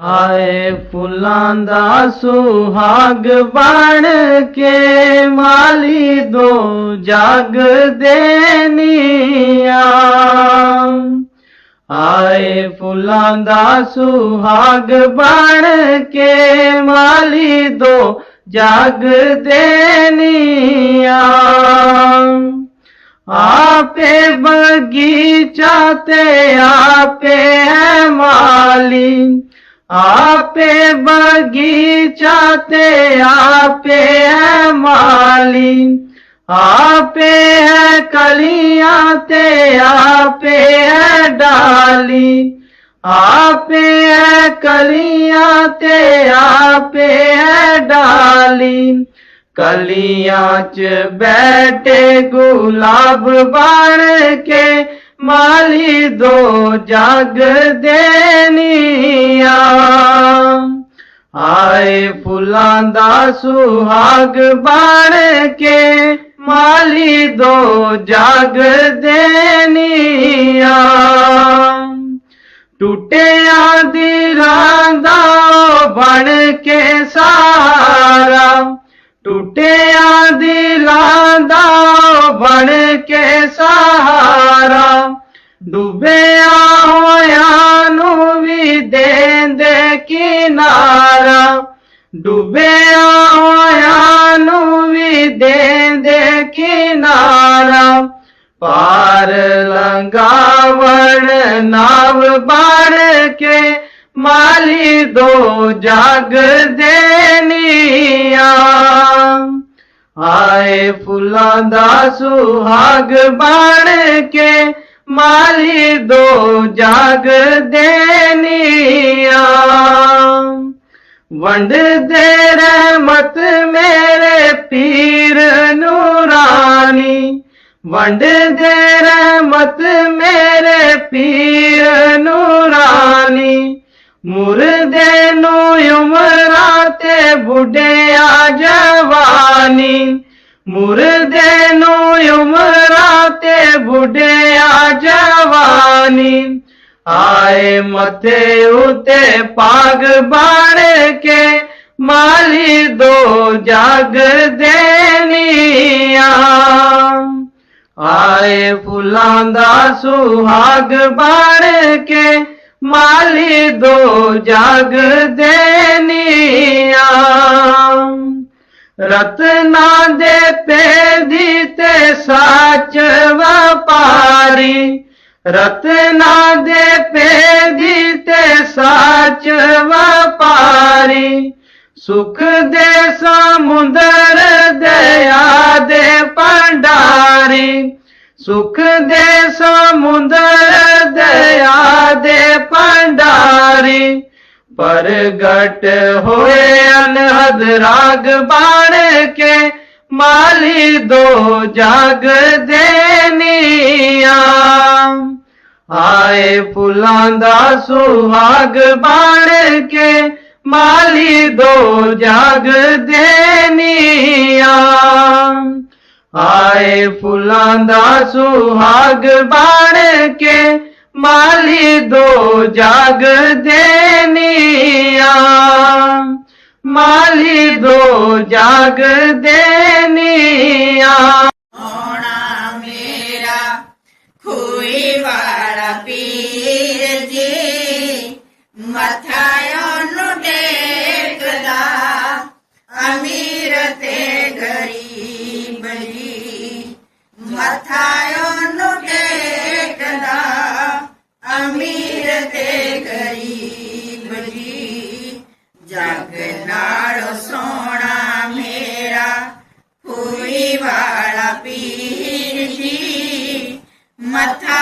ਆਏ ਫੁੱਲਾਂ ਦਾ ਸੁਹਾਗ ਬਣ ਕੇ ਮਾਲੀ ਦੋ ਜਗ ਦੇਨੀਆਂ। ਆਏ ਫੁੱਲਾਂ ਦਾ ਸੁਹਾਗ ਬਣ ਕੇ ਮਾਲੀ ਦੋ ਜਗ ਦੇਨੀਆਂ। ਆਪੇ ਬਗੀਚਾ ਤੇ ਆਪੇ ਹੈ ਮਾਲੀ। ਆਪੇ ਬਗੀਚਾ ਤੇ ਆਪੇ ਹੈ ਮਾਲੀ। ਆਪੇ ਹੈ ਕਲੀਆਂ ਤੇ ਆਪੇ ਹੈ ਡਾਲੀ। ਆਪੇ ਹੈ ਕਲੀਆਂ ਤੇ ਆਪੇ ਹੈ ਡਾਲੀ। ਕਲੀਆਂ ਚ ਬੈਠੇ ਗੁਲਾਬ ਬਣ ਕੇ ਮਾਲੀ ਦੋ ਜਗ ਦੇਨੀਆਂ ਆਏ ਫੁੱਲਾਂ ਦਾ ਸੁਹਾਗ ਬਣ ਕੇ ਮਾਲੀ ਦੋ ਜਗ ਦੇਨੀਆਂ ਟੁੱਟਿਆਂ ਦੀ ਰਾਂਦਾ ਬਣ ਕੇ ਸਾਰਾ ਟੁੱਟਿਆਂ ਦੀ ਲਾਂਦਾ ਬਣ ਕੇ ਸਹਾਰਾ, ਡੁੱਬਿਆ ਹੋਇਆਂ ਨੂੰ ਵੀ ਦੇਂਦੇ ਕਿਨਾਰਾ, ਡੁੱਬਿਆ ਹੋਇਆਂ ਨੂੰ ਵੀ ਦੇਂਦੇ ਕਿਨਾਰਾ। ਪਾਰ ਲੰਗਾਵਣ ਨਾਵ ਬਣ ਕੇ ਮਾਲੀ ਦੋ ਜਾਗ ਦੇਨੀਆਂ ਆਏ ਫੁੱਲਾਂ ਦਾ ਸੁਹਾਗ ਬਣ ਕੇ ਮਾਲੀ ਦੋ ਜਾਗ ਦੇਨੀਆਂ ਵੰਡ ਦੇ ਰਹਿਮਤ ਮੇਰੇ ਪੀਰ ਨੂਰਾਨੀ। ਵੰਡ ਦੇ ਰਹਿਮਤ ਮੇਰੇ ਪੀਰ ਨੂਰਾਨੀ। ਮੁਰਦੇ ਨੂੰ ਉਮਰਾਂ ਤੇ ਬੁੱਢਿਆ ਜਵਾਨੀ। ਮੁਰਦੇ ਨੂੰ ਉਮਰਾਂ ਤੇ ਬੁੱਢਿਆ ਜਵਾਨੀ। ਆਏ ਮੱਥੇ ਉਤੇ ਪਾਗ ਬਣ ਕੇ ਮਾਲੀ ਦੋ ਜਗ ਦੇਨੀਆਂ ਆਏ ਫੁੱਲਾਂ ਦਾ ਸੁਹਾਗ ਬਾੜ ਕੇ ਮਾਲੀ ਦੋ ਜਗ ਦੇਨੀਆਂ। ਰਤਨਾ ਦੇ ਪੇਦੀ ਤੇ ਸਾਚ ਵਪਾਰੀ। ਰਤਨਾ ਦੇ ਪੇਦੀ ਤੇ ਸਾਚ ਵਪਾਰੀ। ਸੁਖ ਦੇ ਸਮੁੰਦਰ ਦਇਆ ਦੇ ਭੰਡਾਰੀ। ਸੁਖ ਦੇ ਸਮੁੰਦਰ ਪ੍ਰਗਟ ਹੋਏ ਅਨਹਦ ਰਾਗ ਬਣ ਕੇ, ਮਾਲੀ ਦੋ ਜਗ ਦੇਨੀਆਂ। ਆਏ ਫੁੱਲਾਂ ਦਾ ਸੁਹਾਗ ਬਣ ਕੇ, ਮਾਲੀ ਦੋ ਜਗ ਦੇਨੀਆਂ। ਆਏ ਫੁੱਲਾਂ ਦਾ ਸੁਹਾਗ ਬਣ ਕੇ ਮਾਲੀ ਦੋ ਜਾਗ ਦੇਨੀਆਂ। ਮਾਲੀ ਦੋ ਜਾਗ ਦੇਨੀਆਂ। ਹੋਣਾ ਮੇਰਾ ਖੂਈ ਵਾਲਾ ਪੀਰ ਜੀ, ਮੱਥਾ ਉਹਨੂੰ ਟੇਕਦਾ, ਅਮੀਰ ਤੇ ਗਰੀਬ ਜੀ। ਮੱਥਾ ਨਾਲ ਸੋਹਣਾ ਮੇਰਾ ਕੋਈ ਵਾਲਾ ਪੀਰ ਜੀ। ਮੱਥਾ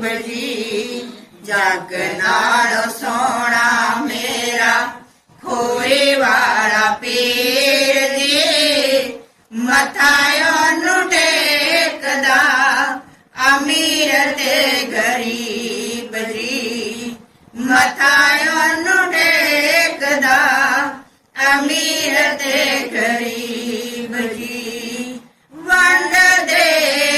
ਗਰੀਬ ਜੀ ਜਗ ਨਾਲ ਸੋਹਣਾ ਮੇਰਾ, ਖੋਏ ਵਾਲਾ ਪੀਰ ਜੀ। ਮੱਥਾ ਨੂੰ ਟੇਕਦਾ, ਅਮੀਰ ਤੇ ਗਰੀਬ ਜੀ। ਮੱਥਾ ਨੂੰ ਟੇਕਦਾ, ਅਮੀਰ ਤੇ ਗਰੀਬ ਜੀ। ਵੰਡ ਦੇ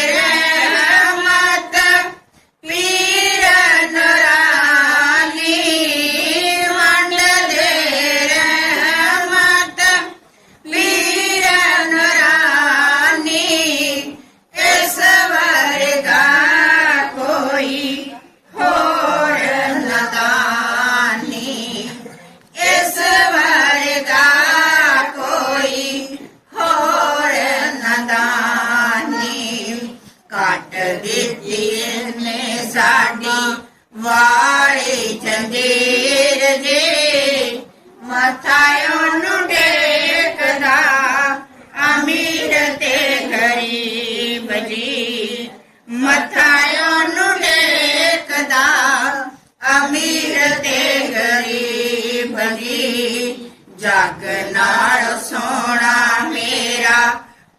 ਜਗ ਨਾਲ ਸੋਹਣਾ ਮੇਰਾ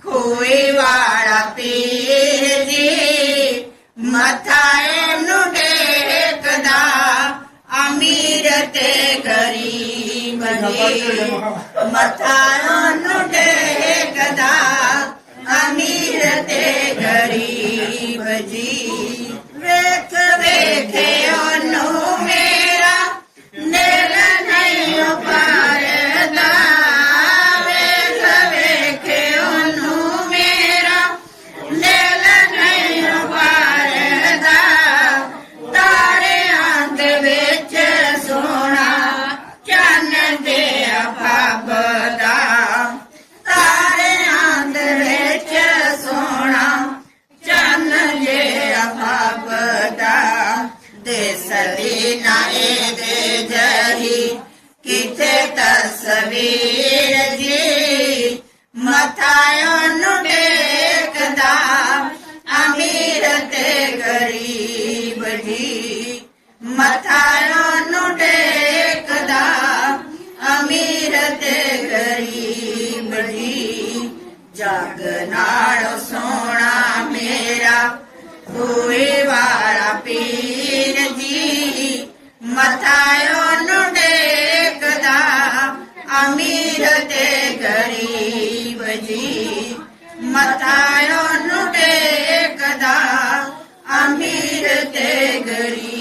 ਖੋਏ ਵਾਲਾ ਪੀਰ ਜੀ। ਮੱਥਾ ਇਹਨੂੰ ਟੇਕਦਾ ਅਮੀਰ ਤੇ ਗਰੀਬ ਜੀ। ਮੱਥਾ ਉਹਨੂੰ ਟੇਕਦਾ ਅਮੀਰ ਤੇ ਜੀ ਨੂੰ ਟੇਕਦਾ, ਅਮੀਰ ਤੇ ਗਰੀਬ ਜੀ। ਜਗ ਨਾਲ ਸੋਹਣਾ ਮੇਰਾ ਹੋਏ ਵਾਲਾ ਪੀਰ ਜੀ। ਮੱਥਾ ਨੂੰ ਟੇਕਦਾ, ਅਮੀਰ ਤੇ ਗਰੀਬ ਜੀ। ਮੱਥਾ ਨੂੰ ਟੇਕਦਾ, ਅਮੀਰ ਤੇ ਗਰੀਬ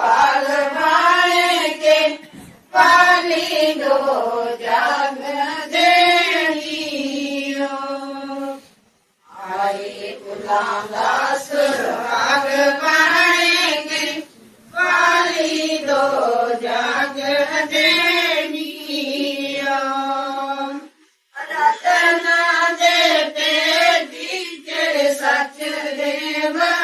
ਪਾਲ ਮਾਣੇ ਕੇ ਪਾਲੀ ਦੋ ਜਗ ਦੇਣੀਓ ਆਏ ਗੁਲਾਮ ਦਾਸ ਰਾਗ ਮਾਣੇ ਕੇ ਪਾਲੀ ਦੋ ਜਗ ਦੇਣੀਓ ਰਤਨਾ ਦੇ ਤੇ ਦੀ ਜੇ ਸੱਚ ਦੇਵਾ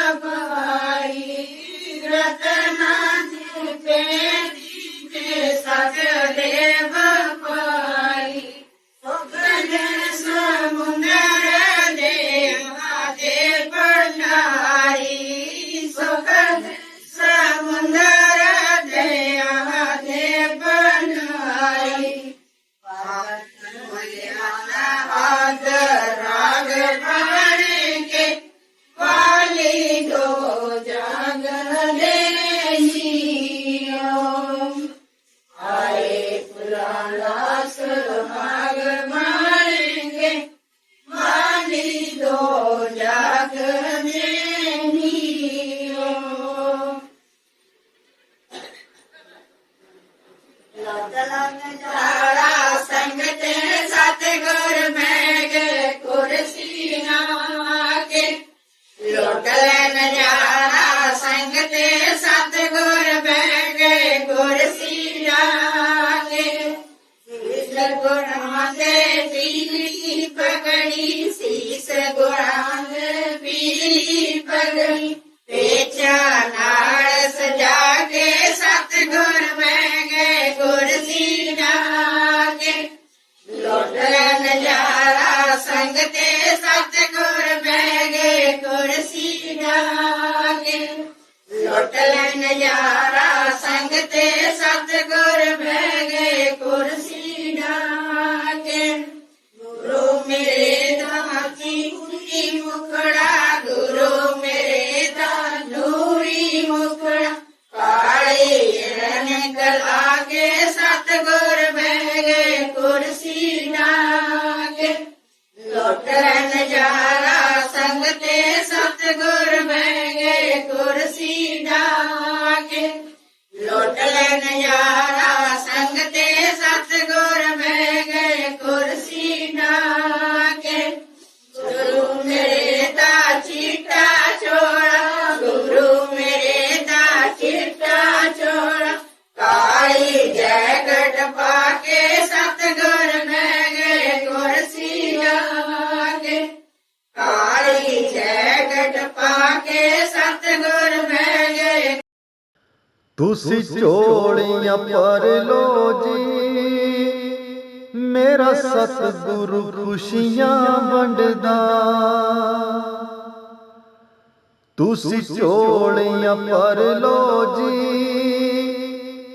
ਤੇ ਸਤਿਗੁਰ ਬਹਿ ਸਤਿਗੁਰੂ ਖੁਸ਼ੀਆਂ ਵੰਡਦਾ। ਤੁਸੀਂ ਝੋਲੀਆਂ ਪਰ ਲੋ ਜੀ।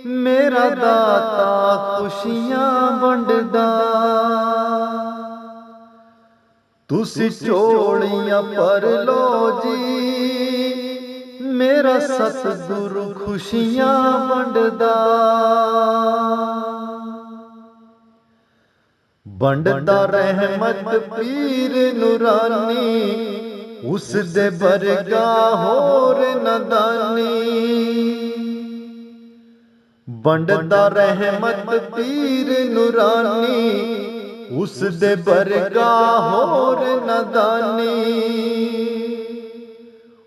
ਮੇਰਾ ਦਾਤਾ ਖੁਸ਼ੀਆਂ ਵੰਡਦਾ। ਤੁਸੀਂ ਝੋਲੀਆਂ ਪਰ ਲੋ ਜੀ। ਮੇਰਾ ਸਤਿਗੁਰੂ ਖੁਸ਼ੀਆਂ ਵੰਡਦਾ। ਵੰਡਦਾ ਰਹਿਮਤ ਪੀਰ ਨੂਰਾਨੀ ਉਸ ਦੇ ਵਰਗਾ ਹੋਰ ਨਦਾਨੀ। ਵੰਡਦਾ ਰਹਿਮਤ ਪੀਰ ਨੂਰਾਨੀ ਉਸ ਦੇ ਵਰਗਾ ਹੋਰ ਨਦਾਨੀ।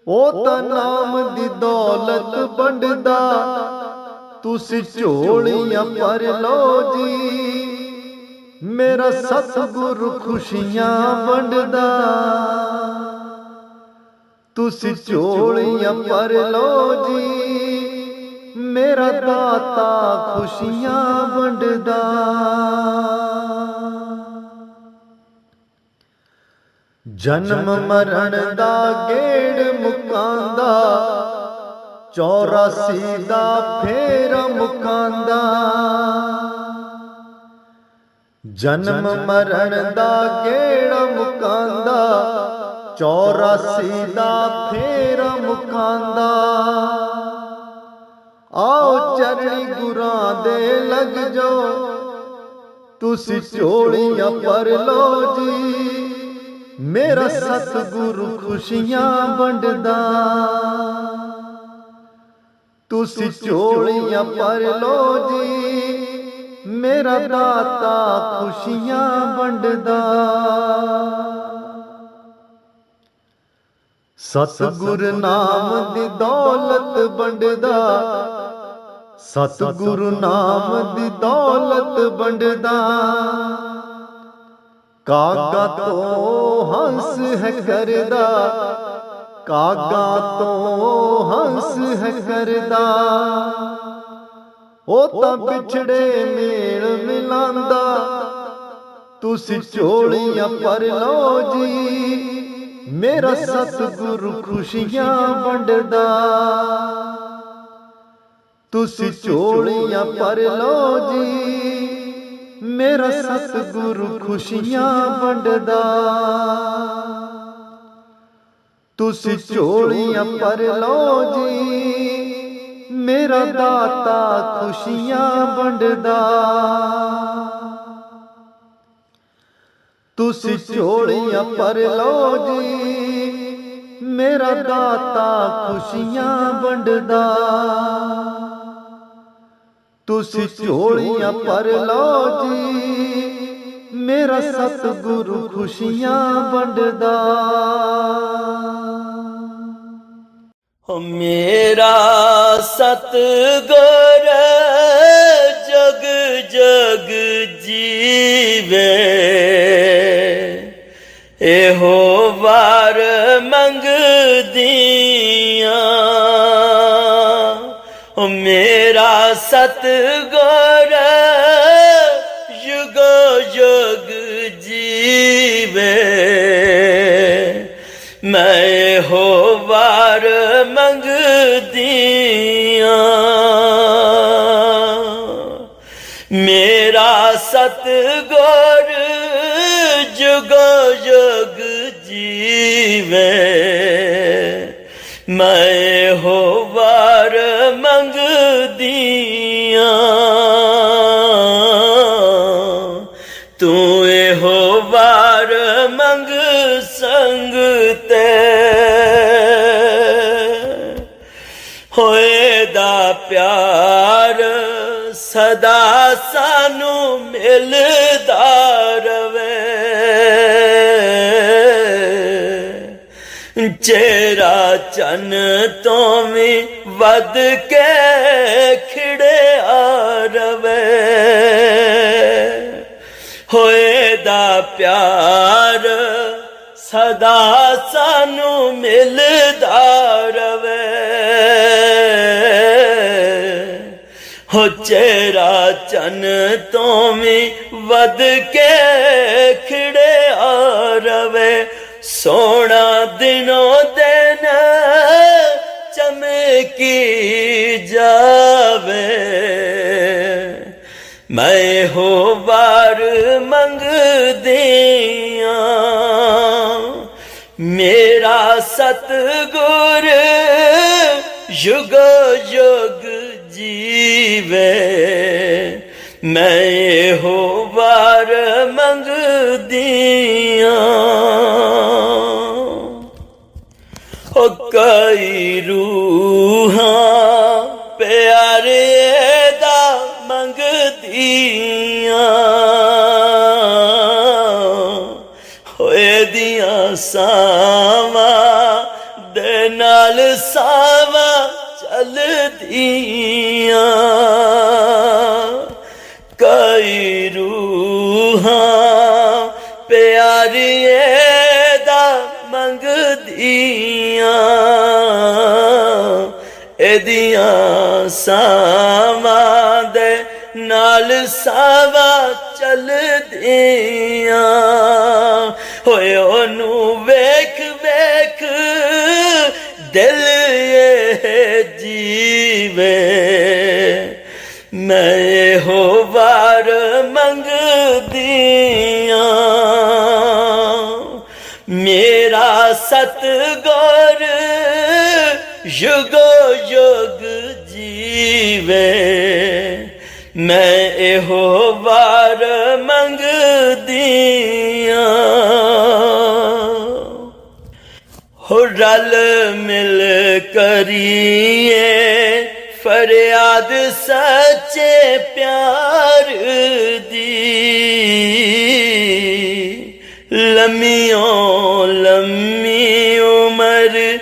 ਉਹ ਤਾਂ ਨਾਮ ਦੀ ਦੌਲਤ ਵੰਡਦਾ। ਤੁਸੀਂ ਝੋਲੀਆਂ ਪਰ ਲੋ ਜੀ। ਮੇਰਾ ਸਤਿਗੁਰ ਖੁਸ਼ੀਆਂ ਵੰਡਦਾ। ਤੁਸੀਂ ਝੋਲੀਆਂ ਪਰ ਲੋ ਜੀ। ਮੇਰਾ ਦਾਤਾ ਖੁਸ਼ੀਆਂ ਵੰਡਦਾ। ਜਨਮ ਮਰਨ ਦਾ ਗੇੜ ਮੁਕਾਂਦਾ। 84 ਦਾ ਫੇਰ ਮੁਕਾਂਦਾ। ਜਨਮ ਮਰਨ ਦਾ ਗੇੜ ਮੁਕਾਂਦਾ? 84 ਦਾ ਫੇਰ ਮੁਕਾਂਦਾ। ਆਓ ਚਰਣੀ ਗੁਰਾਂ ਦੇ ਲੱਗ ਜਾਓ। ਤੁਸੀਂ ਝੋਲੀਆਂ ਪਰ ਲੋ ਜੀ। ਮੇਰਾ ਸਤਿਗੁਰੂ ਖੁਸ਼ੀਆਂ ਵੰਡਦਾ। ਤੁਸੀਂ ਝੋਲੀਆਂ ਪਰ ਲੋ ਜੀ। ਮੇਰਾ ਦਾਤਾ ਖੁਸ਼ੀਆਂ ਵੰਡਦਾ। ਸਤਿਗੁਰ ਨਾਮ ਦੀ ਦੌਲਤ ਵੰਡਦਾ। ਸਤਿਗੁਰੂ ਨਾਮ ਦੀ ਦੌਲਤ ਵੰਡਦਾ। ਕਾਗਾ ਤੋਂ ਹੰਸ ਹੈ ਕਰਦਾ ਕਾਗਾ ਤੋਂ ਹੰਸ ਹੈ ਕਰਦਾ ਉਹ ਤਾਂ ਵਿਛੜੇ ਮੇਲ ਮਿਲਾਂਦਾ। ਤੁਸੀਂ ਝੋਲੀਆਂ ਪਰ ਲਓ ਜੀ। ਮੇਰਾ ਸਤਿਗੁਰੂ ਖੁਸ਼ੀਆਂ ਵੰਡਦਾ। ਤੁਸੀਂ ਝੋਲੀਆਂ ਪਰ ਲਓ ਜੀ। ਮੇਰਾ ਸਤਿਗੁਰੂ ਖੁਸ਼ੀਆਂ ਵੰਡਦਾ। ਤੁਸੀਂ ਝੋਲੀਆਂ ਪਰ ਲਓ ਜੀ। ਮੇਰਾ ਦਾਤਾ ਖੁਸ਼ੀਆਂ ਵੰਡਦਾ। ਤੁਸੀਂ ਝੋਲੀਆਂ ਪਰ ਲਓ ਜੀ। ਮੇਰਾ ਦਾਤਾ ਖੁਸ਼ੀਆਂ ਵੰਡਦਾ। ਤੁਸੀਂ ਝੋਲੀਆਂ ਪਰ ਲਓ ਜੀ। ਮੇਰਾ ਸਤਿਗੁਰੂ ਖੁਸ਼ੀਆਂ ਵੰਡਦਾ। ਓ ਮੇਰਾ ਸਤਗੁਰ ਜਗ ਜਗ ਜੀਵੇ। ਇਹੋ ਵਾਰ ਮੰਗਦੀਆਂ। ਓ ਮੇਰਾ ਸਤਗੁਰ ਯੁਗ ਯੁਗ ਜੀਵੇ। ਮੈਂ ਹੋ ਵਾਰ ਮੰਗਦੀਆਂ। ਮੇਰਾ ਸਤਗੁਰ ਜੁਗ ਜੁਗ ਜੀਵੇ। ਮੈਂ ਹੋ ਵਾਰ ਮੰਗਦੀਆਂ। ਤੂੰ ਇਹੋ ਵਾਰ ਮੰਗ ਸੰਗ ਤੇ। ਸਦਾ ਸਾਨੂੰ ਮਿਲਦਾ ਰਵੇ। ਚਿਹਰਾ ਚੰਨ ਤੋਂ ਵੀ ਵੱਧ ਕੇ ਖਿੜਿਆ ਰਵੇ। ਹੋਏ ਦਾ ਪਿਆਰ ਸਦਾ ਸਾਨੂੰ ਮਿਲਦਾ ਰਵੇ। ਹੋ ਚਿਹਰਾ ਚੰਨ ਤੋਂ ਵੀ ਵੱਧ ਕੇ ਖਿੜਿਆ ਰਵੇ। ਸੋਹਣਾ ਦਿਨੋ ਦਿਨ ਚਮਕੀ ਜਾਵੇ। ਮੈਂ ਹੋ ਵਾਰ ਮੰਗਦੀਆਂ, ਮੇਰਾ ਸਤਗੁਰ ਯੁਗ ਯੁਗ ਜੀਵੇ, ਮੈਂ ਹੋ ਵਾਰ ਮੰਗਦੀਆਂ। ਓ ਕਈ ਰੂਹਾਂ ਪਿਆਰੇ ਦਾ ਮੰਗਦੀਆਂ। ਹੋਏ ਦੀਆਂ ਸਾਵਾਂ ਦੇ ਨਾਲ ਸਾਵਾਂ ਚਲਦੀਆਂ ਕਈ ਰੂਹਾਂ ਪਿਆਰੀਏ ਦਾ ਮੰਗਦੀਆਂ ਇਹਦੀਆਂ ਸਾਵਾਂ ਦੇ ਨਾਲ ਸਾਵਾ ਚਲਦੀਆਂ ਹੋਏ ਉਹਨੂੰ ਜੀਵੇ। ਮੈਂ ਇਹੋ ਵਾਰ ਮੰਗਦੀਆਂ। ਮੇਰਾ ਸਤਗੁਰ ਯੁਗ ਯੁਗ ਜੀਵੇ। ਮੈਂ ਇਹੋ ਵਾਰ ਮੰਗਦੀਆਂ। ਹੋ ਰਲ ਮਿਲ ਕਰੀਏ। ਫਰਿਆਦ ਸੱਚੇ ਪਿਆਰ ਦੀ। ਲੰਮੀਓ ਲੰਮੀ ਉਮਰ